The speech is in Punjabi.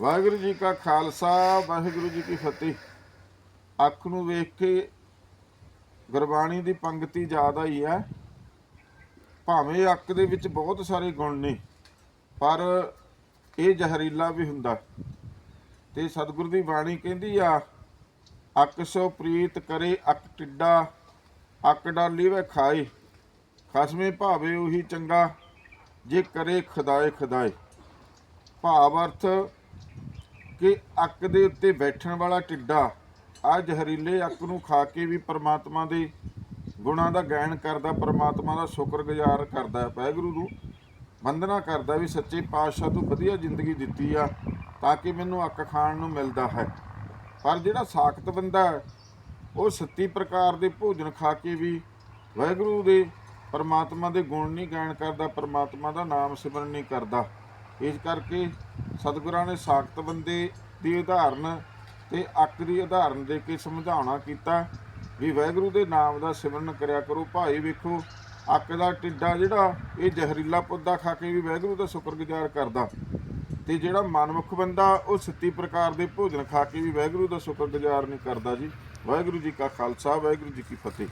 ਵਾਹਿਗੁਰੂ ਜੀ ਕਾ ਖਾਲਸਾ, ਵਾਹਿਗੁਰੂ ਜੀ ਕੀ ਫਤਿਹ। ਅੱਖ ਨੂੰ ਵੇਖ ਕੇ ਗੁਰਬਾਣੀ ਦੀ ਪੰਕਤੀ ਜ਼ਿਆਦਾ ਹੀ ਹੈ। ਭਾਵੇਂ ਅੱਖ ਦੇ ਵਿੱਚ ਬਹੁਤ ਸਾਰੇ ਗੁਣ ਨੇ, ਪਰ ਇਹ ਜ਼ਹਿਰੀਲਾ ਵੀ ਹੁੰਦਾ। ਤੇ ਸਤਿਗੁਰੂ ਦੀ ਬਾਣੀ ਕਹਿੰਦੀ ਆ, ਅੱਖ ਸੋ ਪ੍ਰੀਤ ਕਰੇ, ਅੱਖ ਟਿੱਡਾ, ਅੱਖ ਡਾਲੀ ਵੇ ਖਾਏ। ਖਸਮੇ ਭਾਵੇ ਉਹੀ ਚੰਗਾ, ਜੇ ਕਰੇ ਖਦਾਏ ਖਦਾਏ। ਭਾਵ ਅਰਥ ਕਿ ਅੱਕ ਦੇ ਉੱਤੇ ਬੈਠਣ ਵਾਲਾ ਟਿੱਡਾ ਆ ਜ਼ਹਿਰੀਲੇ ਅੱਕ ਨੂੰ ਖਾ ਕੇ ਵੀ ਪਰਮਾਤਮਾ ਦੇ ਗੁਣਾਂ ਦਾ ਗਾਇਨ ਕਰਦਾ, ਪਰਮਾਤਮਾ ਦਾ ਸ਼ੁਕਰਗੁਜ਼ਾਰ ਕਰਦਾ। ਵਾਹਿਗੁਰੂ ਨੂੰ ਵੰਦਨਾ ਕਰਦਾ ਵੀ ਸੱਚੇ ਪਾਤਸ਼ਾਹ ਤੋਂ ਵਧੀਆ ਜ਼ਿੰਦਗੀ ਦਿੱਤੀ ਆ ਤਾਂ ਕਿ ਮੈਨੂੰ ਅੱਕ ਖਾਣ ਨੂੰ ਮਿਲਦਾ ਹੈ। ਪਰ ਜਿਹੜਾ ਸਾਖਤ ਬੰਦਾ ਹੈ, ਉਹ ਸੱਤੀ ਪ੍ਰਕਾਰ ਦੇ ਭੋਜਨ ਖਾ ਕੇ ਵੀ ਵਾਹਿਗੁਰੂ ਦੇ ਪਰਮਾਤਮਾ ਦੇ ਗੁਣ ਨਹੀਂ ਗਾਇਨ ਕਰਦਾ, ਪਰਮਾਤਮਾ ਦਾ ਨਾਮ ਸਿਮਰਨ ਨਹੀਂ ਕਰਦਾ। ਇਸ ਕਰਕੇ ਸਤਿਗੁਰਾਂ ਨੇ ਸਾਖਤ ਬੰਦੇ ਦੀ ਉਦਾਹਰਨ ਤੇ ਅੱਕ ਦੀ ਉਦਾਹਰਨ ਦੇ ਕੇ ਸਮਝਾਉਣਾ ਕੀਤਾ ਵੀ ਵਾਹਿਗੁਰੂ ਦੇ ਨਾਮ ਦਾ ਸਿਮਰਨ ਕਰਿਆ ਕਰੋ, ਭਾਈ ਵੇਖੋ, ਅੱਕ ਦਾ ਟਿੱਡਾ ਜਿਹੜਾ, ਇਹ ਜ਼ਹਿਰੀਲਾ ਪੌਦਾ ਖਾ ਕੇ ਵੀ ਵਾਹਿਗੁਰੂ ਦਾ ਸ਼ੁਕਰਗੁਜ਼ਾਰ ਕਰਦਾ। ਤੇ ਜਿਹੜਾ ਮਨਮੁਖ ਬੰਦਾ, ਉਹ ਸੱਤੀ ਪ੍ਰਕਾਰ ਦੇ ਭੋਜਨ ਖਾ ਕੇ ਵੀ ਵਾਹਿਗੁਰੂ ਦਾ ਸ਼ੁਕਰਗੁਜ਼ਾਰ ਨਹੀਂ ਕਰਦਾ ਜੀ। ਵਾਹਿਗੁਰੂ ਜੀ ਕਾ ਖਾਲਸਾ, ਵਾਹਿਗੁਰੂ ਜੀ ਕੀ ਫਤਿਹ।